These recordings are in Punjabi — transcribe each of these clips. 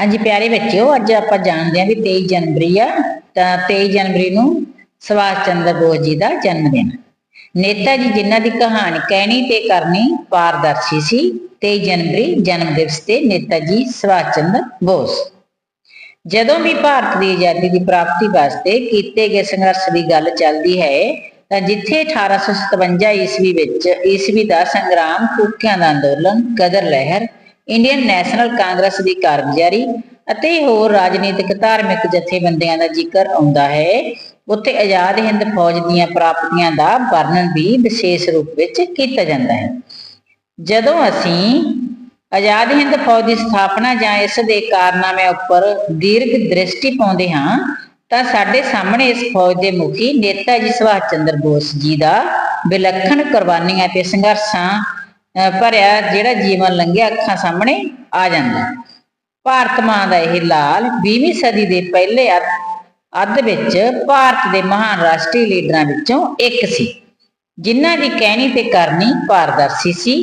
ਹਾਂਜੀ, ਪਿਆਰੇ ਬੱਚਿਓ, ਅੱਜ ਆਪਾਂ ਜਾਣਦੇ ਹਾਂ ਵੀ 23 ਜਨਵਰੀ ਆ, ਤਾਂ 23 ਜਨਵਰੀ ਨੂੰ ਸੁਭਾਸ਼ ਚੰਦਰ ਬੋਸ ਜੀ ਦਾ ਜਨਮ ਦਿਨ। ਨੇਤਾ ਜੀ ਜਿਨ੍ਹਾਂ ਦੀ ਕਹਾਣੀ ਕਹਿਣੀ ਤੇ ਕਰਨੀ ਪਾਰਦਰਸ਼ੀ ਸੀ 23 ਜਨਵਰੀ ਜਨਮ ਦਿਵਸ ਤੇ ਨੇਤਾ ਜੀ ਸੁਭਾਸ਼ ਚੰਦਰ ਬੋਸ। ਜਦੋਂ ਵੀ ਭਾਰਤ ਦੀ ਆਜ਼ਾਦੀ ਦੀ ਪ੍ਰਾਪਤੀ ਵਾਸਤੇ ਕੀਤੇ ਗਏ ਸੰਘਰਸ਼ ਦੀ ਗੱਲ ਚੱਲਦੀ ਹੈ, ਤਾਂ ਜਿੱਥੇ 1857 ਈਸਵੀ ਵਿੱਚ ਈਸਵੀ ਦਾ ਸੰਗਰਾਮ ਕੂਕਿਆਂ ਦਾ ਅੰਦੋਲਨ ਕਦਰ ਲਹਿਰ ਇੰਡੀਅਨ ਨੈਸ਼ਨਲ ਕਾਂਗਰਸ ਦੀ ਕਾਰਗੁਜ਼ਾਰੀ ਅਤੇ ਹੋਰ ਰਾਜਨੀਤਿਕ, ਧਾਰਮਿਕ ਜਥੇਬੰਦੀਆਂ ਦਾ ਜ਼ਿਕਰ ਆਉਂਦਾ ਹੈ। ਉੱਥੇ ਆਜ਼ਾਦ ਹਿੰਦ ਫੌਜ ਦੀਆਂ ਪ੍ਰਾਪਤੀਆਂ ਦਾ ਵਰਣਨ ਵੀ ਵਿਸ਼ੇਸ਼ ਰੂਪ ਵਿੱਚ ਕੀਤਾ ਜਾਂਦਾ ਹੈ। ਜਦੋਂ ਅਸੀਂ ਆਜ਼ਾਦ ਹਿੰਦ ਫੌਜ ਦੀ ਸਥਾਪਨਾ ਜਾਂ ਇਸ ਦੇ ਕਾਰਨਾਮੇ ਉੱਪਰ ਦੀਰਘ ਦ੍ਰਿਸ਼ਟੀ ਪਾਉਂਦੇ ਹਾਂ, ਤਾਂ ਸਾਡੇ ਸਾਹਮਣੇ ਇਸ ਫੌਜ ਦੇ ਮੁਖੀ ਨੇਤਾ ਜੀ ਸੁਭਾਸ਼ ਚੰਦਰ ਬੋਸ ਜੀ ਦਾ ਵਿਲੱਖਣ ਕੁਰਬਾਨੀਆਂ ਤੇ ਸੰਘਰਸ਼ਾਂ ਭਰਿਆ ਜਿਹੜਾ ਜੀਵਨ ਲੰਘਿਆ ਅੱਖਾਂ ਸਾਹਮਣੇ ਆ ਜਾਂਦਾ। ਭਾਰਤ ਮਾਂ ਦਾ ਇਹ ਲਾਲ 20ਵੀਂ ਸਦੀ ਦੇ ਪਹਿਲੇ ਅੱਧ ਅੱਧ ਵਿੱਚ ਭਾਰਤ ਦੇ ਮਹਾਨ ਰਾਸ਼ਟਰੀ ਲੀਡਰਾਂ ਵਿੱਚੋਂ ਇੱਕ ਸੀ। ਜਿਨ੍ਹਾਂ ਦੀ ਕਹਿਣੀ ਤੇ ਕਰਨੀ ਪਾਰਦਰਸ਼ੀ ਸੀ,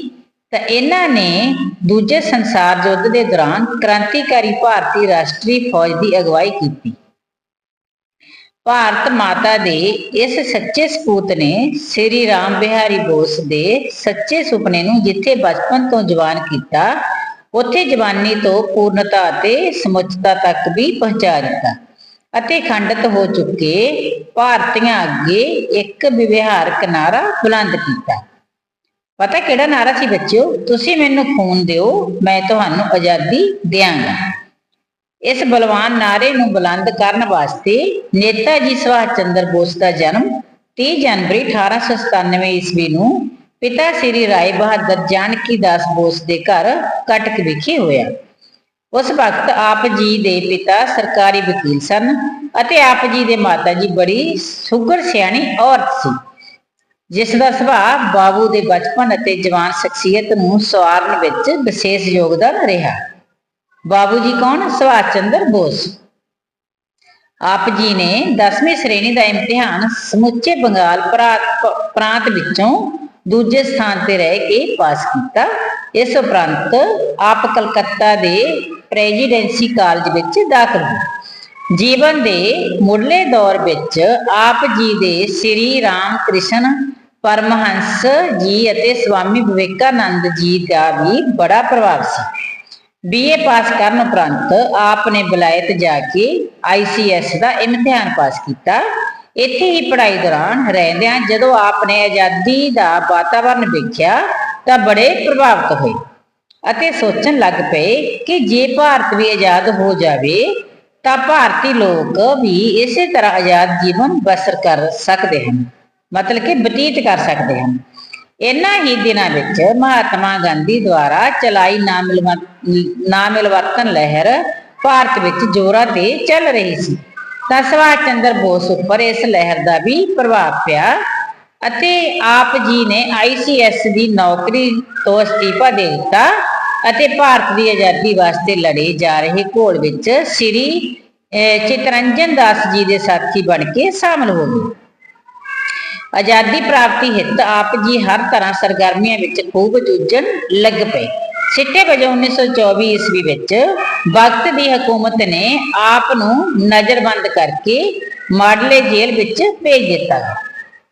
ਤਾਂ ਇਹਨਾਂ ਨੇ ਦੂਜੇ ਸੰਸਾਰ ਯੁੱਧ ਦੇ ਦੌਰਾਨ ਕ੍ਰਾਂਤੀਕਾਰੀ ਭਾਰਤੀ ਰਾਸ਼ਟਰੀ ਫੌਜ ਦੀ ਅਗਵਾਈ ਕੀਤੀ। ਭਾਰਤ ਮਾਤਾ ਦੇ ਇਸ ਸੱਚੇ ਸਪੂਤ ਨੇ ਸ੍ਰੀ ਰਾਮ ਬਿਹਾਰੀ ਬੋਸ ਦੇ ਸੱਚੇ ਸੁਪਨੇ ਨੂੰ ਜਿੱਥੇ ਬਚਪਨ ਤੋਂ ਜਵਾਨ ਕੀਤਾ, ਉੱਥੇ ਜਵਾਨੀ ਤੋਂ ਪੂਰਨਤਾ ਅਤੇ ਸਮੁੱਚਤਾ ਤੱਕ ਵੀ ਪਹੁੰਚਾ ਦਿੱਤਾ ਅਤੇ ਖੰਡਿਤ ਹੋ ਚੁੱਕੇ ਭਾਰਤੀਆਂ ਅੱਗੇ ਇੱਕ ਵਿਵਹਾਰਕ ਨਾਰਾ ਬੁਲੰਦ ਕੀਤਾ। ਪਤਾ ਕਿਹੜਾ ਨਾਰਾ ਸੀ ਬੱਚਿਓ? ਤੁਸੀਂ ਮੈਨੂੰ ਖੂਨ ਦਿਓ, ਮੈਂ ਤੁਹਾਨੂੰ ਆਜ਼ਾਦੀ ਦਿਆਂਗਾ। ਇਸ ਬਲਵਾਨ ਨਾਰੇ ਨੂੰ ਬੁਲੰਦ ਕਰਨ ਵਾਸਤੇ ਨੇਤਾ ਜੀ ਸੁਭਾਸ਼ ਚੰਦਰ ਬੋਸ ਦਾ ਜਨਮ 30 ਜਨਵਰੀ 1897 ਈਸਵੀ ਨੂੰ ਪਿਤਾ ਸ੍ਰੀ ਰਾਏ ਬਹਾਦਰ ਜਾਨਕੀ ਦਾਸ ਬੋਸ ਦੇ ਘਰ ਕਟਕ ਵਿਖੇ ਹੋਇਆ। ਉਸ ਵਕਤ ਆਪ ਜੀ ਦੇ ਪਿਤਾ ਸਰਕਾਰੀ ਵਕੀਲ ਸਨ ਅਤੇ ਆਪ ਜੀ ਦੇ ਮਾਤਾ ਜੀ ਬੜੀ ਸੁਗਰ ਸਿਆਣੀ ਔਰਤ ਸੀ। ਜਿਸ ਦਾ ਸੁਭਾਅ ਬਾਬੂ ਦੇ ਬਚਪਨ ਅਤੇ ਜਵਾਨ ਸ਼ਖਸੀਅਤ ਨੂੰ ਸਵਾਰਨ ਵਿੱਚ ਵਿਸ਼ੇਸ਼ ਯੋਗਦਾਨ ਰਿਹਾ। ਬਾਬੂ ਜੀ ਕੌਣ? ਸੁਭਾਸ਼ ਚੰਦਰ ਬੋਸ। ਆਪ ਜੀ ਨੇ 10ਵੀਂ ਸ਼੍ਰੇਣੀ ਦਾ ਇਮਤਿਹਾਨ ਸਮੁੱਚੇ ਬੰਗਾਲ ਪ੍ਰਾਂਤ ਵਿੱਚੋਂ ਦੂਜੇ ਸਥਾਨ ਤੇ ਰਹਿ ਕੇ ਪਾਸ ਕੀਤਾ। ਇਸ ਉਪਰੰਤ ਆਪ ਕਲਕੱਤਾ ਦੇ ਪ੍ਰੈਜ਼ੀਡੈਂਸੀ ਕਾਲਜ ਵਿੱਚ ਦਾਖਲ ਹੋਏ। ਜੀਵਨ ਦੇ ਮੁੱਢਲੇ ਦੌਰ ਵਿੱਚ ਆਪ ਜੀ ਦੇ ਸ੍ਰੀ ਰਾਮ ਕ੍ਰਿਸ਼ਨ ਪਰਮਹੰਸ ਜੀ ਅਤੇ ਸਵਾਮੀ ਵਿਵੇਕਾਨੰਦ ਜੀ ਦਾ ਵੀ ਬੜਾ ਪ੍ਰਭਾਵ ਸੀ। ਬੀਏ ਪਾਸ ਕਰਨ ਉਪਰੰਤ ਆਪ ਨੇ ਬਲਾਇਤ ਜਾ ਕੇ ਆਈਸੀਐਸ ਦਾ ਇਮਤਿਹਾਨ ਪਾਸ ਕੀਤਾ। ਇੱਥੇ ਹੀ ਪੜ੍ਹਾਈ ਦੌਰਾਨ ਰਹਿੰਦਿਆਂ ਜਦੋਂ ਆਪ ਨੇ ਆਜ਼ਾਦੀ ਦਾ ਵਾਤਾਵਰਣ ਵੇਖਿਆ ਤਾਂ ਬੜੇ ਪ੍ਰਭਾਵਿਤ ਹੋਏ ਅਤੇ ਸੋਚਣ ਲੱਗ ਪਏ ਕਿ ਜੇ ਭਾਰਤ ਵੀ ਆਜ਼ਾਦ ਹੋ ਜਾਵੇ ਤਾਂ ਭਾਰਤੀ ਲੋਕ ਵੀ ਇਸੇ ਤਰ੍ਹਾਂ ਆਜ਼ਾਦ ਜੀਵਨ ਬਸਰ ਕਰ ਸਕਦੇ ਹਨ, ਮਤਲਬ ਕਿ ਬਤੀਤ ਕਰ ਸਕਦੇ ਹਨ। ਇਨ੍ਹਾਂ ਹੀ ਦਿਨਾਂ ਵਿੱਚ ਮਹਾਤਮਾ ਗਾਂਧੀ ਦੁਆਰਾ ਚਲਾਈ ਨਾਮਿਲਵਰਤਨ ਲਹਿਰ ਭਾਰਤ ਵਿੱਚ ਜ਼ੋਰਾਂ ਤੇ ਚੱਲ ਰਹੀ ਸੀ। ਤਾਂ ਸੁਭਾਸ਼ ਚੰਦਰ ਬੋਸ ਉੱਪਰ ਇਸ ਲਹਿਰ ਦਾ ਵੀ ਪ੍ਰਭਾਵ ਪਿਆ ਅਤੇ ਆਪ ਜੀ ਨੇ ਆਈਸੀਐਸ ਦੀ ਨੌਕਰੀ ਤੋਂ ਅਸਤੀਫਾ ਦੇ ਦਿੱਤਾ ਅਤੇ ਭਾਰਤ ਦੀ ਆਜ਼ਾਦੀ ਵਾਸਤੇ ਲੜੇ ਜਾ ਰਹੇ ਘੋਲ ਵਿੱਚ ਸ੍ਰੀ ਅਹ, ਚਿਤਰੰਜਨ ਦਾਸ ਜੀ ਦੇ ਸਾਥੀ ਬਣ ਕੇ ਸ਼ਾਮਲ ਹੋ ਗਏ। ਆਜ਼ਾਦੀ ਪ੍ਰਾਪਤੀ ਹਿੱਤ ਆਪ ਜੀ ਹਰ ਤਰ੍ਹਾਂ ਸਰਗਰਮੀਆਂ ਵਿੱਚ ਖੂਬ ਜੂਝਣ ਲੱਗ ਪਏ। ਸਿੱਟੇ ਵਜੋਂ 1924 ਈਸਵੀ ਵਿੱਚ ਵਕਤ ਦੀ ਹਕੂਮਤ ਨੇ ਆਪ ਨੂੰ ਨਜ਼ਰਬੰਦ ਕਰਕੇ ਮਾਡਲੇ ਜੇਲ੍ਹ ਵਿੱਚ ਭੇਜ ਦਿੱਤਾ।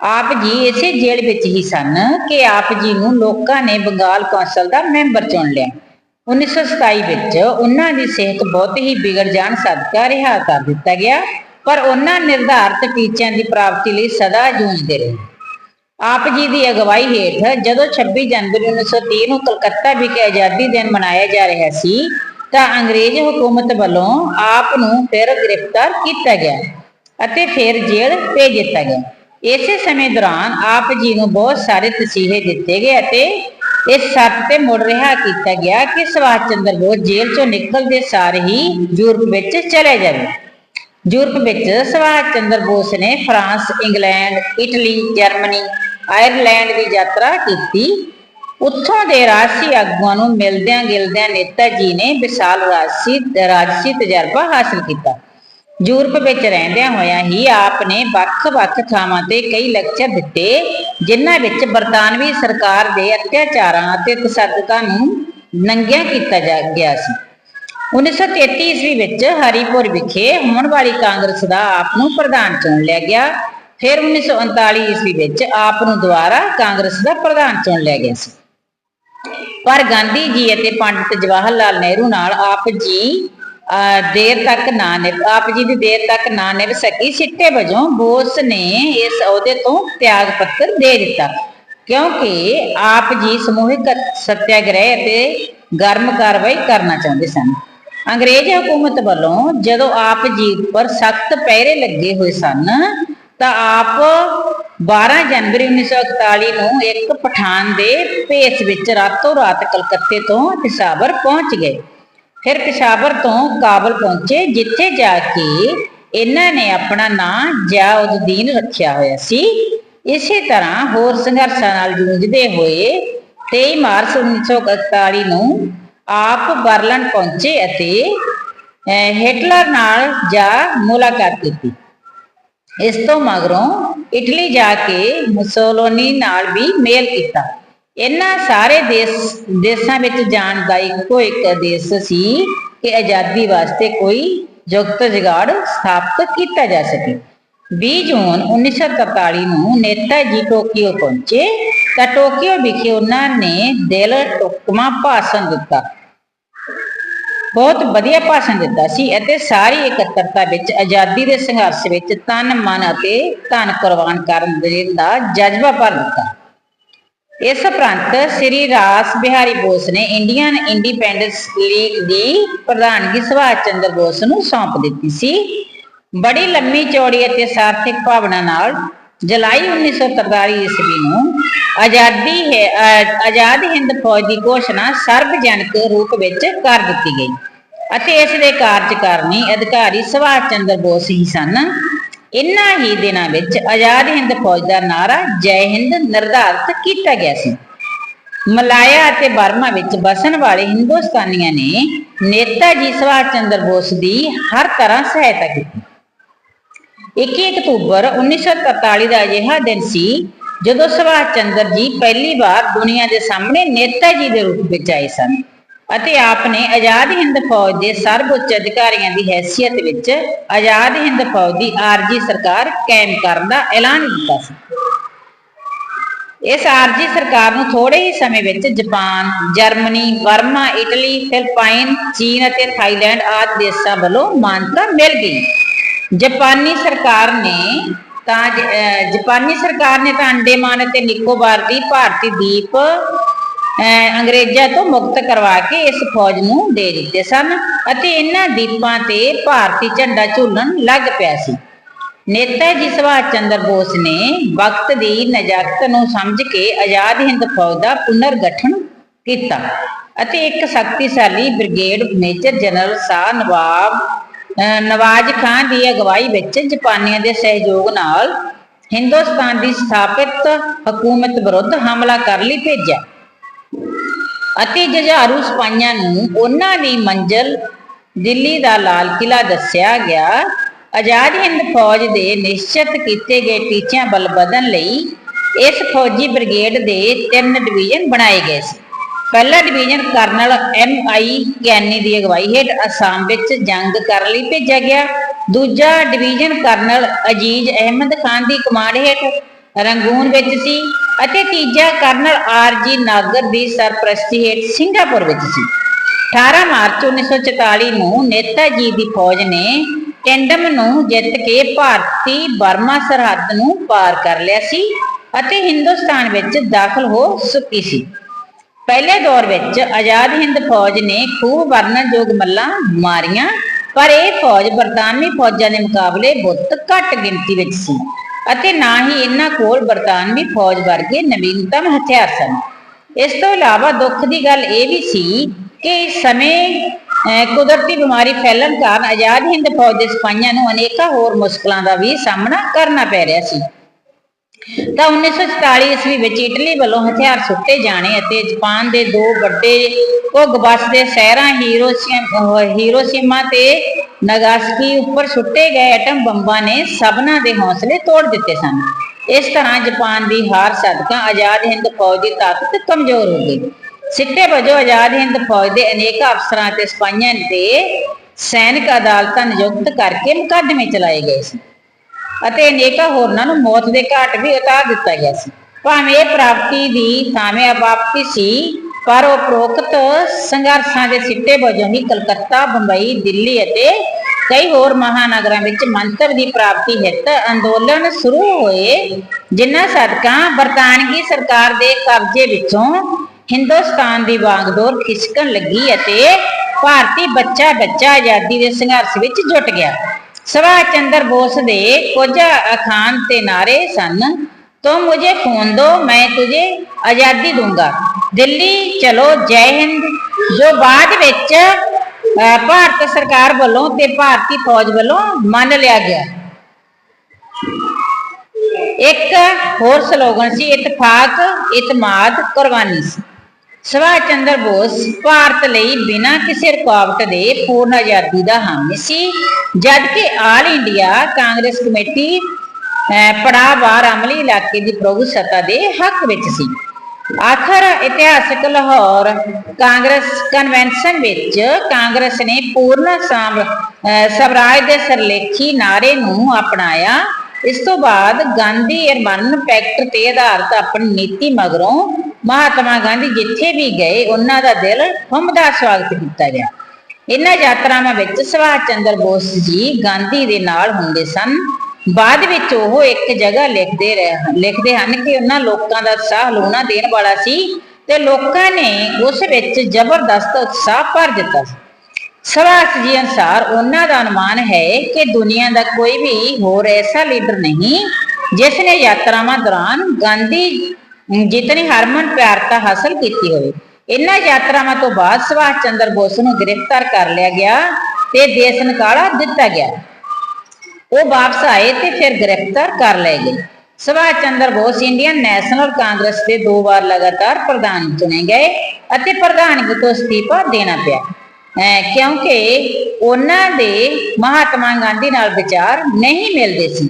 ਆਪ ਜੀ ਇਸੇ ਜੇਲ੍ਹ ਵਿੱਚ ਹੀ ਸਨ ਕਿ ਆਪ ਜੀ ਨੂੰ ਲੋਕਾਂ ਨੇ ਬੰਗਾਲ ਕੌਂਸਲ ਦਾ ਮੈਂਬਰ ਚੁਣ ਲਿਆ। 1927 ਵਿੱਚ ਉਹਨਾਂ ਦੀ ਸਿਹਤ ਬਹੁਤ ਹੀ ਵਿਗੜ ਜਾਣ ਸਦਕਾ ਰਿਹਾ ਕਰ ਦਿੱਤਾ ਗਿਆ। ਪਰ ਉਹਨਾਂ ਨਿਰਧਾਰਤ ਟੀਚਿਆਂ ਦੀ ਪ੍ਰਾਪਤੀ ਲਈ ਸਦਾ ਜੂਝਦੇ ਰਹੇ। ਆਪ ਜੀ ਦੀ ਅਗਵਾਈ ਹੇਠ ਜਦੋਂ 26 ਜਨਵਰੀ 1930 ਨੂੰ ਕਲਕੱਤਾ ਵਿਖੇ ਆਜ਼ਾਦੀ ਦਿਨ ਮਨਾਇਆ ਜਾ ਰਿਹਾ ਸੀ, ਤਾਂ ਅੰਗਰੇਜ਼ ਹਕੂਮਤ ਵੱਲੋਂ ਆਪ ਨੂੰ ਫਿਰ ਗ੍ਰਿਫਤਾਰ ਕੀਤਾ ਗਿਆ ਅਤੇ ਫਿਰ ਜੇਲ੍ਹ ਭੇਜ ਦਿੱਤਾ ਗਿਆ। ਇਸੇ ਸਮੇਂ ਦੌਰਾਨ ਆਪ ਜੀ ਨੂੰ ਬਹੁਤ ਸਾਰੇ ਤਸੀਹੇ ਦਿੱਤੇ ਗਏ ਅਤੇ ਇਸ ਸ਼ਰਤ ਤੇ ਮੁੜ ਰਿਹਾ ਕੀਤਾ ਗਿਆ ਕਿ ਸੁਭਾਸ਼ ਚੰਦਰ ਬੋਸ ਜੇਲ੍ਹ ਚੋਂ ਨਿਕਲਦੇ ਸਾਰ ਹੀ ਯੂਰਪ ਵਿੱਚ ਚਲੇ ਜਾਵੇ। ਯੂਰਪ ਵਿੱਚ ਸੁਭਾਸ਼ ਚੰਦਰ ਬੋਸ ਨੇ France, England, Italy, Germany, Ireland ਦੀ ਯਾਤਰਾ ਕੀਤੀ। ਉੱਥੋਂ ਦੇ ਰਾਜਸੀ ਆਗੂਆਂ ਨੂੰ ਮਿਲਦਿਆਂ ਗਿਲਦਿਆਂ ਨੇਤਾ ਜੀ ਨੇ ਵਿਸ਼ਾਲ ਰਾਜਸੀ ਰਾਜਸੀ ਤਜਰਬਾ ਹਾਸਲ ਕੀਤਾ। ਯੂਰਪ ਵਿੱਚ ਰਹਿੰਦਿਆਂ ਹੋਇਆਂ ਹੀ ਆਪ ਨੇ ਵੱਖ-ਵੱਖ ਥਾਵਾਂ ਤੇ ਕਈ ਲੈਕਚਰ ਦਿੱਤੇ, ਜਿਨ੍ਹਾਂ ਵਿੱਚ ਬਰਤਾਨਵੀ ਸਰਕਾਰ ਦੇ ਅਤਿਆਚਾਰਾਂ ਅਤੇ ਤਸ਼ੱਦਦਾਂ ਨੂੰ ਨੰਗਿਆ ਕੀਤਾ ਜਾ ਗਿਆ ਸੀ। 1933 ਈਸਵੀ ਵਿੱਚ ਹਰੀਪੁਰ ਵਿਖੇ ਹੋਣ ਵਾਲੀ ਕਾਂਗਰਸ ਦਾ ਆਪ ਨੂੰ ਪ੍ਰਧਾਨ ਚੁਣ ਲਿਆ ਗਿਆ। ਫਿਰ 1939 ਈਸਵੀ ਵਿੱਚ ਆਪ ਨੂੰ ਦੁਬਾਰਾ ਕਾਂਗਰਸ ਦਾ ਪ੍ਰਧਾਨ ਚੁਣ ਲਿਆ ਗਿਆ ਸੀ। ਪਰ ਗਾਂਧੀ ਜੀ ਅਤੇ ਪੰਡਿਤ ਜਵਾਹਰ ਲਾਲ ਨਹਿਰੂ ਨਾਲ ਆਪ ਜੀ ਦੇਰ ਤੱਕ ਨਾ ਨਿਭ, ਆਪ ਜੀ ਦੀ ਦੇਰ ਤੱਕ ਨਾ ਨਿਭ ਸਕੀ। ਸਿੱਟੇ ਵਜੋਂ ਬੋਸ ਨੇ ਇਸ ਅਹੁਦੇ ਤੋਂ ਤਿਆਗ ਪੱਤਰ ਦੇ ਦਿੱਤਾ। ਕਿਉਂਕਿ ਆਪ ਜੀ ਸਮੂਹਿਕ ਸਤਿਆਗ੍ਰਹਿ ਅਤੇ ਗਰਮ ਕਾਰਵਾਈ ਕਰਨਾ ਚਾਹੁੰਦੇ ਸਨ। ਅੰਗਰੇਜ਼ ਹਕੂਮਤ ਵੱਲੋਂ ਜਦੋਂ ਆਪ ਜੀ ਉੱਪਰ ਸਖਤ ਪਹਿਰੇ ਲੱਗੇ ਹੋਏ ਸਨ, ਤਾਂ ਆਪ 12 ਜਨਵਰੀ 1941 ਨੂੰ ਇੱਕ ਪਠਾਨ ਦੇ ਭੇਸ ਵਿੱਚ ਰਾਤੋਂ ਰਾਤ ਕਲਕੱਤੇ ਤੋਂ ਪਿਸ਼ਾਵਰ ਪਹੁੰਚ ਗਏ। ਫਿਰ ਪਿਸ਼ਾਵਰ ਤੋਂ ਕਾਬਲ ਪਹੁੰਚੇ, ਜਿੱਥੇ ਜਾ ਕੇ ਇਹਨਾਂ ਨੇ ਆਪਣਾ ਨਾਂ ਜਿਆਉদ্ਦੀਨ ਰੱਖਿਆ ਹੋਇਆ ਸੀ। ਇਸੇ ਤਰ੍ਹਾਂ ਹੋਰ ਸੰਘਰਸ਼ਾਂ ਨਾਲ ਜੂਝਦੇ ਹੋਏ 23 ਮਾਰਚ 1941 ਨੂੰ ਆਪ ਬਰਲਨ ਪਹੁੰਚੇ ਅਤੇ ਹਿਟਲਰ ਨਾਲ ਜਾ ਮੁਲਾਕਾਤ ਕੀਤੀ। ਇਸ ਤੋਂ ਮਗਰੋਂ ਇਟਲੀ ਜਾ ਕੇ ਮੁਸੋਲੋਨੀ ਨਾਲ ਵੀ ਮੇਲ ਕੀਤਾ। ਇਹਨਾਂ ਸਾਰੇ ਦੇਸ਼, ਦੇਸ਼ਾਂ ਵਿੱਚ ਜਾਣ ਦਾ ਇੱਕੋ ਇੱਕ ਦੇਸ਼ ਸੀ ਕਿ ਆਜ਼ਾਦੀ ਵਾਸਤੇ ਕੋਈ ਜੁਗਤ ਜੁਗਾੜ ਸਥਾਪਿਤ ਕੀਤਾ ਜਾ ਸਕੇ। 20 ਜੂਨ 1943 ਨੂੰ ਨੇਤਾ ਜੀ ਟੋਕੀਓ ਪਹੁੰਚੇ ਤਾਂ ਟੋਕੀਓ ਵਿਖੇ ਉਹਨਾਂ ਨੇ ਦਿਲ ਟੁਕਮਾ ਭਾਸ਼ਣ ਦਿੱਤਾ। ਬਹੁਤ ਵਧੀਆ ਭਾਸ਼ਣ ਦਿੱਤਾ ਸੀ ਅਤੇ ਸਾਰੀ ਇਕੱਤਰਤਾ ਵਿੱਚ, ਆਜ਼ਾਦੀ ਦੇ ਸੰਘਰਸ਼ ਵਿੱਚ ਤਨ, ਮਨ ਅਤੇ ਧਨ ਕੁਰਬਾਨ ਕਰਨ ਦਾ ਜਜ਼ਬਾ ਭਰ ਦਿੱਤਾ। ਇਸ ਉਪਰੰਤ ਸ੍ਰੀ ਰਾਸ ਬਿਹਾਰੀ ਬੋਸ ਨੇ ਇੰਡੀਅਨ ਇੰਡੀਪੈਂਡੈਂਸ ਲੀਗ ਦੀ ਪ੍ਰਧਾਨਗੀ ਸੁਭਾਸ਼ ਚੰਦਰ ਬੋਸ ਨੂੰ ਸੌਂਪ ਦਿੱਤੀ ਸੀ। ਬੜੀ ਲੰਮੀ ਚੌੜੀ ਅਤੇ ਸਾਰਥਿਕ ਭਾਵਨਾ ਨਾਲ ਜੁਲਾਈ 1943 ਈਸਵੀ ਨੂੰ ਆਜ਼ਾਦੀ ਹੈ ਆਜ਼ਾਦ ਹਿੰਦ ਫੌਜ ਦੀ ਘੋਸ਼ਣਾ ਸਰਵਜਨਕ ਰੂਪ ਵਿੱਚ ਕਰ ਦਿੱਤੀ ਗਈ। ਅਤੇ ਇਸ ਦੇ ਕਾਰਜਕਾਰਨੀ ਅਧਿਕਾਰੀ ਸੁਭਾਸ਼ ਚੰਦਰ ਬੋਸ ਹੀ ਸਨ। ਇਨ੍ਹਾਂ ਹੀ ਦਿਨਾਂ ਵਿੱਚ ਆਜ਼ਾਦ ਹਿੰਦ ਫੌਜ ਦਾ ਨਾਰਾ ਜੈ ਹਿੰਦ ਨਿਰਧਾਰਿਤ ਕੀਤਾ ਗਿਆ ਸੀ। ਮਲਾਇਆ ਅਤੇ ਬਰਮਾ ਵਿੱਚ ਵਸਣ ਵਾਲੇ ਹਿੰਦੁਸਤਾਨੀਆਂ ਨੇ ਨੇਤਾ ਜੀ ਸੁਭਾਸ਼ ਚੰਦਰ ਬੋਸ ਦੀ ਹਰ ਤਰ੍ਹਾਂ ਸਹਾਇਤਾ ਕੀਤੀ। 21 ਅਕਤੂਬਰ 1943 ਦਾ ਅਜਿਹਾ ਦਿਨ ਸੀ ਜਦੋਂ ਸੁਭਾਸ਼ ਚੰਦਰ ਜੀ ਪਹਿਲੀ ਵਾਰ ਦੁਨੀਆ ਦੇ ਸਾਹਮਣੇ ਨੇਤਾ ਜੀ ਦੇ ਰੂਪ ਵਿੱਚ ਆਏ ਸਨ ਅਤੇ ਆਪ ਨੇ ਆਜ਼ਾਦ ਹਿੰਦ ਫੌਜ ਦੇ ਸਰਵਉੱਚ ਅਧਿਕਾਰੀਆਂ ਦੀ ਹੈਸੀਅਤ ਵਿੱਚ ਆਜ਼ਾਦ ਹਿੰਦ ਫੌਜ ਦੀ ਆਰਜੀ ਸਰਕਾਰ ਕਾਇਮ ਕਰਨ ਦਾ ਐਲਾਨ ਕੀਤਾ ਸੀ। ਇਸ ਆਰਜੀ ਸਰਕਾਰ ਨੂੰ ਥੋੜੇ ਹੀ ਸਮੇਂ ਵਿੱਚ Japan, Germany, Burma, Italy, Philippine, ਚੀਨ ਅਤੇ ਥਾਈਲੈਂਡ ਆਦਿ ਦੇਸ਼ਾਂ ਵੱਲੋਂ ਮਾਨਤਾ ਮਿਲ ਗਈ। ਜਾਪਾਨੀ ਸਰਕਾਰ ਨੇ ਤਾਂ ਜਾਪਾਨੀ ਸਰਕਾਰ ਨੇ ਤਾਂ ਅੰਡੇਮਾਨ ਅਤੇ ਨਿਕੋਬਾਰ ਦੀ ਭਾਰਤੀ ਦੀਪ ਅੰਗਰੇਜ਼ਾਂ ਤੋਂ ਮੁਕਤ ਕਰਵਾ ਕੇ ਇਸ ਫੌਜ ਨੂੰ ਦੇ ਦਿੱਤੇ ਸਨ ਅਤੇ ਇਹਨਾਂ ਦੀਪਾਂ ਤੇ ਭਾਰਤੀ ਝੰਡਾ ਝੂਲਣ ਲੱਗ ਪਿਆ ਸੀ। ਨੇਤਾ ਜੀ ਸੁਭਾਸ਼ ਚੰਦਰ ਬੋਸ ਨੇ ਵਕਤ ਦੀ ਨਜਾਕਤ ਨੂੰ ਸਮਝ ਕੇ ਆਜ਼ਾਦ ਹਿੰਦ ਫੌਜ ਦਾ ਪੁਨਰ ਗਠਨ ਕੀਤਾ ਅਤੇ ਇੱਕ ਸ਼ਕਤੀਸ਼ਾਲੀ brigade major general Shah Nawab Nawaz Khan ਦੀ ਅਗਵਾਈ ਵਿੱਚ ਜਾਪਾਨੀਆਂ ਦੇ ਸਹਿਯੋਗ ਨਾਲ ਹਿੰਦੁਸਤਾਨ ਦੀ ਸਥਾਪਿਤ ਹਕੂਮਤ ਵਿਰੁੱਧ ਹਮਲਾ ਕਰਨ ਲਈ ਭੇਜਿਆ। ਅਤੇ ਜੁਝਾਰੂ ਸਿਪਾਹੀਆਂ ਨੂੰ ਉਹਨਾਂ ਦੀ ਮੰਜ਼ਲ ਦਿੱਲੀ ਦਾ ਲਾਲ ਕਿਲਾ ਦੱਸਿਆ ਗਿਆ। ਆਜ਼ਾਦ ਹਿੰਦ ਫੌਜ ਦੇ ਨਿਸ਼ਚਿਤ ਕੀਤੇ ਗਏ ਟੀਚਿਆਂ ਵੱਲ ਵਧਣ ਲਈ ਇਸ ਫੌਜੀ ਬ੍ਰਿਗੇਡ ਦੇ ਤਿੰਨ ਡਿਵੀਜ਼ਨ ਬਣਾਏ ਗਏ ਸੀ। ਪਹਿਲਾ division colonel M I Kenny ਦੀ ਅਗਵਾਈ ਹੇਠ ਅਸਾਮ ਵਿੱਚ ਜੰਗ ਕਰਨ ਲਈ ਭੇਜਿਆ ਗਿਆ। ਦੂਜਾ ਡਿਵੀਜ਼ਨ ਕਰਨਲ ਅਜੀਜ਼ ਅਹਿਮਦ ਖਾਨ ਦੀ ਕਮਾਂਡ ਹੇਠ ਰੰਗੂਨ ਵਿੱਚ ਸੀ ਅਤੇ ਤੀਜਾ ਕਰਨਲ ਆਰ ਜੀ ਨਾਗਰ ਦੀ ਸਰਪ੍ਰਸਤੀ ਹੇਠ ਸਿੰਗਾਪੁਰ ਵਿੱਚ ਸੀ। 18 ਮਾਰਚ 1944 ਨੂੰ ਨੇਤਾ ਜੀ ਦੀ ਫੌਜ ਨੇ ਟੈਂਡਮ ਨੂੰ ਜਿੱਤ ਕੇ ਭਾਰਤੀ ਬਰਮਾ ਸਰਹੱਦ ਨੂੰ ਪਾਰ ਕਰ ਲਿਆ ਸੀ ਅਤੇ ਹਿੰਦੁਸਤਾਨ ਵਿੱਚ ਦਾਖਲ ਹੋ ਚੁੱਕੀ ਸੀ। ਪਹਿਲੇ ਦੌਰ ਵਿੱਚ ਆਜ਼ਾਦ ਹਿੰਦ ਫੌਜ ਨੇ ਖੂਬ ਵਰਣਨਯੋਗ ਮੱਲਾਂ ਮਾਰੀਆਂ ਪਰ ਇਹ ਫੌਜ ਬਰਤਾਨਵੀ ਫੌਜਾਂ ਦੇ ਮੁਕਾਬਲੇ ਬਹੁਤ ਘੱਟ ਗਿਣਤੀ ਵਿੱਚ ਸੀ ਅਤੇ ਨਾ ਹੀ ਇਹਨਾਂ ਕੋਲ ਬਰਤਾਨਵੀ ਫੌਜ ਵਰਗੇ ਨਵੀਨਤਮ ਹਥਿਆਰ ਸਨ। ਇਸ ਤੋਂ ਇਲਾਵਾ ਦੁੱਖ ਦੀ ਗੱਲ ਇਹ ਵੀ ਸੀ ਕਿ ਇਸ ਸਮੇਂ ਅਹ, ਕੁਦਰਤੀ ਬਿਮਾਰੀ ਫੈਲਣ ਕਾਰਨ ਆਜ਼ਾਦ ਹਿੰਦ ਫੌਜ ਦੇ ਸਿਪਾਹੀਆਂ ਨੂੰ ਅਨੇਕਾਂ ਹੋਰ ਮੁਸ਼ਕਲਾਂ ਦਾ ਵੀ ਸਾਹਮਣਾ ਕਰਨਾ ਪੈ ਰਿਹਾ ਸੀ। ਤਾਂ 1944 ਈਸਵੀ ਵਿੱਚ ਇਟਲੀ ਵੱਲੋਂ ਹਥਿਆਰ ਸੁੱਟੇ ਜਾਣੇ ਅਤੇ ਜਾਪਾਨ ਦੇ ਦੋ ਵੱਡੇ ਭੁੱਗ ਦੇ ਸ਼ਹਿਰਾਂ ਹੀਰੋਸ਼ੀਮਾ ਤੇ ਨਗਾਸਾਕੀ ਉੱਪਰ ਸੁੱਟੇ ਗਏ ਐਟਮ ਬੰਬਾਂ ਨੇ ਸਭਨਾਂ ਦੇ ਹੌਸਲੇ ਤੋੜ ਦਿੱਤੇ ਸਨ। ਇਸ ਤਰ੍ਹਾਂ ਜਾਪਾਨ ਦੀ ਹਾਰ ਸਦਕਾ ਆਜ਼ਾਦ ਹਿੰਦ ਫੌਜ ਦੀ ਤਾਕਤ ਕਮਜ਼ੋਰ ਹੋ ਗਈ। ਸਿੱਟੇ ਵਜੋਂ ਆਜ਼ਾਦ ਹਿੰਦ ਫੌਜ ਦੇ ਅਨੇਕ ਅਫਸਰਾਂ ਤੇ ਸਿਪਾਹੀਆਂ ਤੇ ਸੈਨਿਕ ਅਦਾਲਤਾਂ ਨਿਯੁਕਤ ਕਰਕੇ ਮੁਕੱਦਮੇ ਚਲਾਏ ਗਏ ਸੀ। ਅਤੇ ਅਨੇਕਾਂ ਹੋਰਨਾਂ ਨੂੰ ਮੌਤ ਦੇ ਘਾਟ ਵੀ ਉਤਾਰ ਦਿੱਤਾ ਗਿਆ ਸੀ। ਭਾਵੇਂ ਇਹ ਪ੍ਰਾਪਤੀ ਦੀ ਥਾਵੇਂ ਅਬਾਪਤੀ ਸੀ, ਪਰ ਉਪਰੋਕਤ ਸੰਘਰਸ਼ਾਂ ਦੇ ਸਿੱਟੇ ਵਜੋਂ ਹੀ ਕਲਕੱਤਾ, ਬੰਬਈ, ਦਿੱਲੀ ਅਤੇ ਕਈ ਹੋਰ ਮਹਾਨਗਰਾਂ ਵਿੱਚ ਮੰਤਰ ਦੀ ਪ੍ਰਾਪਤੀ ਹਿੱਤ ਅੰਦੋਲਨ ਸ਼ੁਰੂ ਹੋਏ, ਜਿਨ੍ਹਾਂ ਸਦਕਾ ਬਰਤਾਨਵੀ ਸਰਕਾਰ ਦੇ ਕਬਜ਼ੇ ਵਿੱਚੋਂ ਹਿੰਦੁਸਤਾਨ ਦੀ ਵਾਂਗਡੋਰ ਖਿਸਕਣ ਲੱਗੀ ਅਤੇ ਭਾਰਤੀ ਬੱਚਾ ਬੱਚਾ ਆਜ਼ਾਦੀ ਦੇ ਸੰਘਰਸ਼ ਵਿੱਚ ਜੁਟ ਗਿਆ। ਸੁਭਾਸ਼ ਚੰਦਰ ਬੋਸ ਦੇ ਕੁਝ ਅਖਾਣ ਤੇ ਨਾਰੇ ਸਨ। ਤੁਮ ਮੁਝੇ ਖੂਨ ਦੋ, ਮੈਂ ਤੁਝੇ ਆਜ਼ਾਦੀ ਦੂੰਗਾ। ਦਿੱਲੀ, ਚਲੋ, ਜੈ ਹਿੰਦ। ਜੋ ਬਾਅਦ ਵਿੱਚ ਭਾਰਤ ਸਰਕਾਰ ਵੱਲੋਂ ਤੇ ਭਾਰਤੀ ਫੌਜ ਵੱਲੋਂ ਮੰਨ ਲਿਆ ਗਿਆ। ਇੱਕ ਹੋਰ ਸਲੋਗਨ ਸੀ, ਇਤਫਾਕ, ਇਤਮਾਦ, ਕੁਰਬਾਨੀ ਸੀ। ਸੁਭਾਸ਼ ਚੰਦਰ ਬੋਸ ਭਾਰਤ ਲਈ ਬਿਨਾਂ ਕਿਸੇ ਰੁਕਾਵਟ ਦੇ ਪੂਰਨ ਆਜ਼ਾਦੀ ਦਾ ਹਾਮੀ ਸੀ। ਜਦਕਿ all India Congress committee ah, ਅਮਲੀ ਇਲਾਕੇ ਦੀ ਪ੍ਰਭੂ ਸੱਤਾ ਦੇ ਹੱਕ ਵਿੱਚ ਸੀ। ਆਖਰ ਇਤਿਹਾਸਕ ਲਾਹੌਰ ਕਾਂਗਰਸ ਕਨਵੈਨਸ਼ਨ ਵਿੱਚ ਕਾਂਗਰਸ ਨੇ ਪੂਰਨ ਸਵਰਾਜ ਦੇ ਸਰਲੇਖੀ ਨਾਰੇ ਨੂੰ ਅਪਣਾਇਆ। ਇਸ ਤੋਂ ਬਾਅਦ ਗਾਂਧੀ ਅਰਬਨ ਪੈਕਟ ਤੇ ਆਧਾਰਿਤ ਆਪਣੀ ਨੀਤੀ ਮਗਰੋਂ ਮਹਾਤਮਾ ਗਾਂਧੀ ਜਿੱਥੇ ਵੀ ਗਏ, ਉਹਨਾਂ ਦਾ ਦਿਲ ਹਮਦਾ ਸਵਾਗਤ ਕੀਤਾ ਗਿਆ। ਇਹਨਾਂ ਯਾਤਰਾਵਾਂ ਵਿੱਚ ਸੁਭਾਸ਼ ਚੰਦਰ ਬੋਸ ਜੀ ਗਾਂਧੀ ਦੇ ਨਾਲ ਹੁੰਦੇ ਸਨ। ਬਾਅਦ ਵਿੱਚ ਉਹ ਇੱਕ ਜਗ੍ਹਾ ਲਿਖਦੇ ਰਹੇ, ਲਿਖਦੇ ਹਨ ਕਿ ਉਹਨਾਂ ਲੋਕਾਂ ਦਾ ਉਤਸ਼ਾਹ ਲੂਣਾ ਦੇਣ ਵਾਲਾ ਸੀ ਤੇ ਲੋਕਾਂ ਨੇ ਉਸ ਵਿੱਚ ਜ਼ਬਰਦਸਤ ਉਤਸ਼ਾਹ ਭਰ ਦਿੱਤਾ ਸੀ। ਸੁਭਾਸ਼ ਜੀ ਅਨੁਸਾਰ ਉਹਨਾਂ ਦਾ ਅਨੁਮਾਨ ਹੈ ਕਿ ਦੁਨੀਆ ਦਾ ਕੋਈ ਵੀ ਹੋਰ ਐਸਾ ਲੀਡਰ ਨਹੀਂ, ਜਿਸ ਨੇ ਯਾਤਰਾਵਾਂ ਦੌਰਾਨ ਗਾਂਧੀ ਜਿਤਨੀ ਹਰਮਨ ਪਿਆਰਤਾ ਹਾਸਲ ਕੀਤੀ ਹੋਵੇ। ਇਹਨਾਂ ਯਾਤਰਾਵਾਂ ਤੋਂ ਬਾਅਦ ਸੁਭਾਸ਼ ਚੰਦਰ ਬੋਸ ਨੂੰ ਗ੍ਰਿਫਤਾਰ ਕਰ ਲਿਆ ਗਿਆ ਤੇ ਦੇਸ਼ ਨਿਕਾਲਾ ਦਿੱਤਾ ਗਿਆ। ਉਹ ਵਾਪਸ ਆਏ ਤੇ ਫਿਰ ਗ੍ਰਿਫਤਾਰ ਕਰ ਲਏ ਗਏ। Subhash Chandra Bose Indian National Congress ਦੇ ਦੋ ਵਾਰ ਲਗਾਤਾਰ ਪ੍ਰਧਾਨ ਚੁਣੇ ਗਏ ਅਤੇ ਪ੍ਰਧਾਨਗੀ ਤੋਂ ਅਸਤੀਫਾ ਦੇਣਾ ਪਿਆ। ਕਿਉਂਕਿ ਉਹਨਾਂ ਦੇ ਮਹਾਤਮਾ ਗਾਂਧੀ ਨਾਲ ਵਿਚਾਰ ਨਹੀਂ ਮਿਲਦੇ ਸੀ।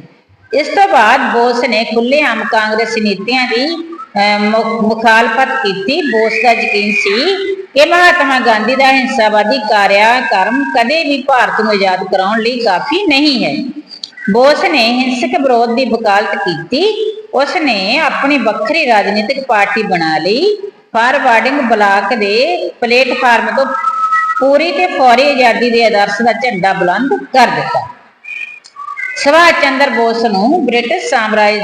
ਇਸ ਤੋਂ ਬਾਅਦ ਬੋਸ ਨੇ ਖੁੱਲ੍ਹੇਆਮ ਕਾਂਗਰਸੀ ਨੀਤੀਆਂ ਦੀ ਮੁਖਾਲਫਤ ਕੀਤੀ, ਬੋਸ ਦਾ ਯਕੀਨ ਸੀ ਕਿ ਮਹਾਤਮਾ ਗਾਂਧੀ ਦਾ ਹਿੰਸਾਵਾਦੀ ਕਾਰਿਆਕਰਮ ਕਦੇ ਵੀ ਭਾਰਤ ਨੂੰ ਆਜ਼ਾਦ ਕਰਾਉਣ ਲਈ ਕਾਫੀ ਨਹੀਂ ਹੈ। ਬੋਸ ਨੇ ਹਿੰਸਕ ਵਿਰੋਧ ਦੀ ਵਕਾਲਤ ਕੀਤੀ। ਉਸ ਨੇ ਆਪਣੀ ਵੱਖਰੀ ਰਾਜਨੀਤਿਕ ਪਾਰਟੀ ਬਣਾ ਲਈ। ਫਾਰਵਰਡਿੰਗ ਬਲਾਕ ਦੇ ਪਲੇਟਫਾਰਮ ਤੋਂ ਪੂਰੀ ਤੇ ਫੌਰੀ ਆਜ਼ਾਦੀ ਦੇ ਆਦਰਸ਼ ਦਾ ਝੰਡਾ ਬੁਲੰਦ ਕਰ ਦਿੱਤਾ। ਸੁਭਾਸ਼ ਚੰਦਰ ਬੋਸ ਨੂੰ ਬ੍ਰਿਟਿਸ਼ ਸਾਮਰਾਜ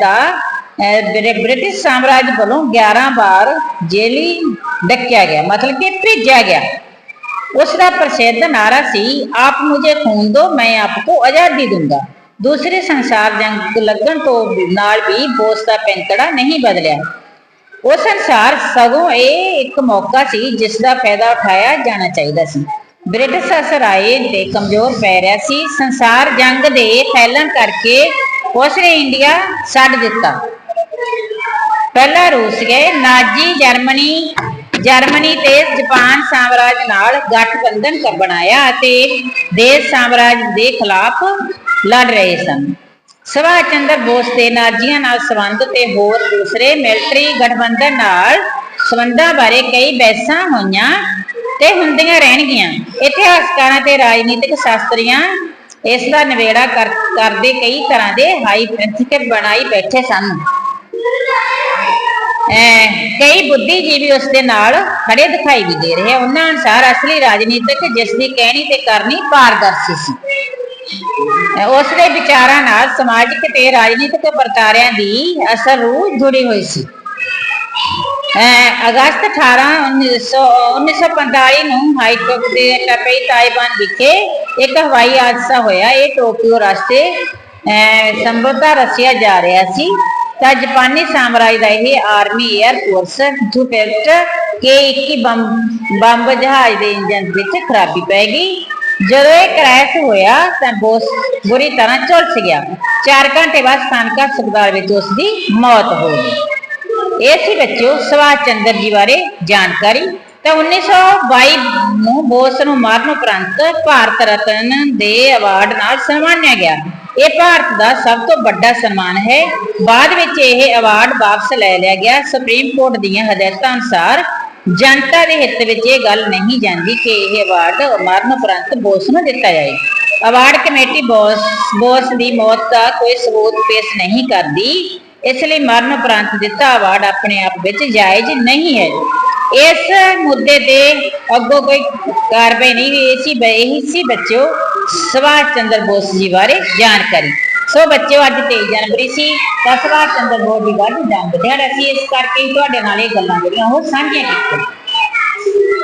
ਦਾ ਬ੍ਰਿਟਿਸ਼ ਸਾਮਰਾਜ ਵੱਲੋਂ 11 ਵਾਰ ਜੇਲੀ ਡੱਕਿਆ ਗਿਆ, ਮਤਲਬ ਕਿ ਭੇਜਿਆ ਗਿਆ। ਉਸ ਦਾ ਪ੍ਰਸਿੱਧ ਨਾਰਾ ਸੀ, ਆਪ ਮੁਝੇ ਖੂਨ ਦੋ, ਮੈਂ ਆਪਕੋ ਆਜ਼ਾਦੀ ਦੂੰਗਾ। ਦੂਸਰੇ ਸੰਸਾਰ ਜੰਗ ਲੱਗਣ ਤੋਂ ਨਾਲ ਵੀ ਬੋਸ ਦਾ ਪੈਂਤੜਾ ਨਹੀਂ ਬਦਲਿਆ। ਉਸ ਅਨਸਾਰ ਸਗੋਂ ਇਹ ਇੱਕ ਮੌਕਾ ਸੀ, ਜਿਸ ਦਾ ਫਾਇਦਾ ਉਠਾਇਆ ਜਾਣਾ ਚਾਹੀਦਾ ਸੀ। ਬ੍ਰਿਟਿਸ਼ ਅਸਰ ਆਏ ਤੇ ਕਮਜ਼ੋਰ ਪੈ ਰਿਹਾ ਸੀ। ਸੰਸਾਰ ਜੰਗ ਦੇ ਫੈਲਣ ਕਰਕੇ ਉਸਨੇ ਇੰਡੀਆ ਛੱਡ ਦਿੱਤਾ। ਪਹਿਲਾ ਰੂਸ ਗਏ, ਨਾਜੀ ਜਰਮਨੀ ਜਰਮਨੀ ਤੇ ਜਾਪਾਨ ਸਾਮਰਾਜ ਨਾਲ ਗਠਬੰਧਨ ਕਰ ਬਣਾਇਆ ਅਤੇ ਦੇਸ਼ ਸਾਮਰਾਜ ਦੇ ਖਿਲਾਫ ਲੜ ਰਹੇ ਸਨ। ਸੁਭਾਸ਼ ਚੰਦਰ ਬੋਸ ਦੇ ਨਾਜ਼ੀਆਂ ਨਾਲ ਸੰਬੰਧ ਤੇ ਹੋਰ ਦੂਸਰੇ ਮਿਲਟਰੀ ਗਠਬੰਧਨ ਨਾਲ ਸੰਬੰਧਾਂ ਬਾਰੇ ਕਈ ਬਹਿਸਾਂ ਹੋਈਆਂ ਤੇ ਹੁੰਦੀਆਂ ਰਹਿਣਗੀਆਂ। ਇਤਿਹਾਸਕਾਰਾਂ ਤੇ ਰਾਜਨੀਤਿਕ ਸ਼ਾਸਤਰੀਆਂ ਇਸ ਦਾ ਨਿਬੇੜਾ ਕਰ, ਕਰਦੇ ਕਈ ਤਰ੍ਹਾਂ ਦੇ ਹਾਈ ਬਣਾਈ ਬੈਠੇ ਸਨ। ਕਈ ਬੁੱਧੀਜੀਵੀ ਉਸ ਦੇ ਨਾਲ ਖੜੇ ਦਿਖਾਈ ਵੀ ਦੇ ਰਹੇ ਉਹਨਾਂ ਅਨੁਸਾਰ ਅਸਲੀ ਰਾਜਨੀਤਿਕ ਜਿਸ ਦੀ ਕਹਿਣੀ ਤੇ ਕਰਨੀ ਪਾਰਦਰਸ਼ੀ ਸੀ। ਉਸ ਦੇ ਵਿਚਾਰਾਂ ਨਾਲ ਸਮਾਜਿਕ ਤੇ ਰਾਜਨੀਤਿਕ ਵਰਤਾਰਿਆਂ ਦੀ ਅਸਰ ਰੂਹ ਜੁੜੀ ਹੋਈ ਸੀ। ਅਗਸਤ 18 1945 ਨੂੰ ਹਾਈਟੋਕ ਦੇ ਟਪਈ ਤਾਇਵਾਨ ਵਿਖੇ ਇੱਕ ਹਵਾਈ ਹਾਦਸਾ ਹੋਇਆ। ਇਹ ਟੋਕੀਓ ਰਸਤੇ ਅਹ ਸੰਭਵਤਾ ਰਸ਼ੀਆ ਜਾ ਰਿਹਾ ਸੀ। ਤਾਂ ਜਾਪਾਨੀ ਸਾਮਰਾਜ ਦਾ ਇਹ ਆਰਮੀ 에ਅਰ ਫੋਰਸ ਜੁਪਿਟਰ ਕੇ-21 ਬੰਬ ਜਹਾਜ਼ ਦੇ ਇੰਜਨ ਵਿੱਚ ਖਰਾਬੀ ਪੈ ਗਈ। ਜਦੋਂ ਇਹ ਕ੍ਰੈਸ਼ ਹੋਇਆ ਤਾਂ ਬੋਸ ਬੁਰੀ ਤਰ੍ਹਾਂ ਝੁਲਸ ਗਿਆ। 4 ਘੰਟੇ ਬਾਅਦ ਸਥਾਨਕ ਹਸਪਤਾਲ ਵਿੱਚ ਉਸ ਦੀ ਮੌਤ ਹੋ ਗਈ। ਇਹ ਸੀ ਬੱਚਿਓ ਸੁਭਾਸ਼ ਚੰਦਰ ਜੀ ਬਾਰੇ ਜਾਣਕਾਰੀ। ਤਾਂ 1922 ਨੂੰ ਬੋਸ ਨੂੰ ਮਾਰਨ ਉਪਰੰਤ ਭਾਰਤ ਰਤਨ ਦੇ ਅਵਾਰਡ ਨਾਲ ਸਨਮਾਨਿਆ ਗਿਆ। ਇਹ ਭਾਰਤ ਦਾ ਸਭ ਤੋਂ ਵੱਡਾ ਸਨਮਾਨ ਹੈ। ਬਾਅਦ ਵਿੱਚ ਇਹ ਅਵਾਰਡ ਵਾਪਸ ਲੈ ਲਿਆ ਗਿਆ। ਸੁਪਰੀਮ ਕੋਰਟ ਦੀਆਂ ਹਦਾਇਤਾਂ ਅਨੁਸਾਰ ਜਨਤਾ ਦੇ ਹਿੱਤ ਵਿੱਚ ਇਹ ਗੱਲ ਨਹੀਂ ਜਾਂਦੀ ਕਿ ਇਹ ਅਵਾਰਡ ਮਰਨ ਉਪਰੰਤ ਬੋਸ ਨੂੰ ਦਿੱਤਾ ਜਾਏ। ਅਵਾਰਡ ਕਮੇਟੀ ਬੋਸ ਬੋਸ ਦੀ ਮੌਤ ਦਾ ਕੋਈ ਸਬੂਤ ਪੇਸ਼ ਨਹੀਂ ਕਰਦੀ। ਇਸ ਲਈ ਮਰਨ ਉਪਰੰਤ ਦਿੱਤਾ ਅਵਾਰਡ ਆਪਣੇ ਆਪ ਵਿੱਚ ਜਾਇਜ਼ ਨਹੀਂ ਹੈ। ਇਸ ਮੁੱਦੇ ਤੇ ਅੱਗੋਂ ਕੋਈ ਕਾਰਵਾਈ ਨਹੀਂ ਹੋਈ। ਇਸੀ ਬ- ਇਹੀ ਸੀ ਬੱਚਿਓ ਸੁਭਾਸ਼ ਚੰਦਰ ਬੋਸ ਜੀ ਬਾਰੇ ਜਾਣਕਾਰੀ। ਸੋ ਬੱਚਿਓ ਅੱਜ 23 ਜਨਵਰੀ ਸੀ, ਤਾਂ ਸੁਭਾਸ਼ ਚੰਦਰ ਬੋਸ ਜੀ ਦਾ ਜਨਮ ਦਿਹਾੜਾ ਸੀ। ਇਸ ਕਰਕੇ ਤੁਹਾਡੇ ਨਾਲ ਇਹ ਗੱਲਾਂ ਜਿਹੜੀਆਂ ਉਹ ਸਾਂਝੀਆਂ ਕੀਤੀਆਂ।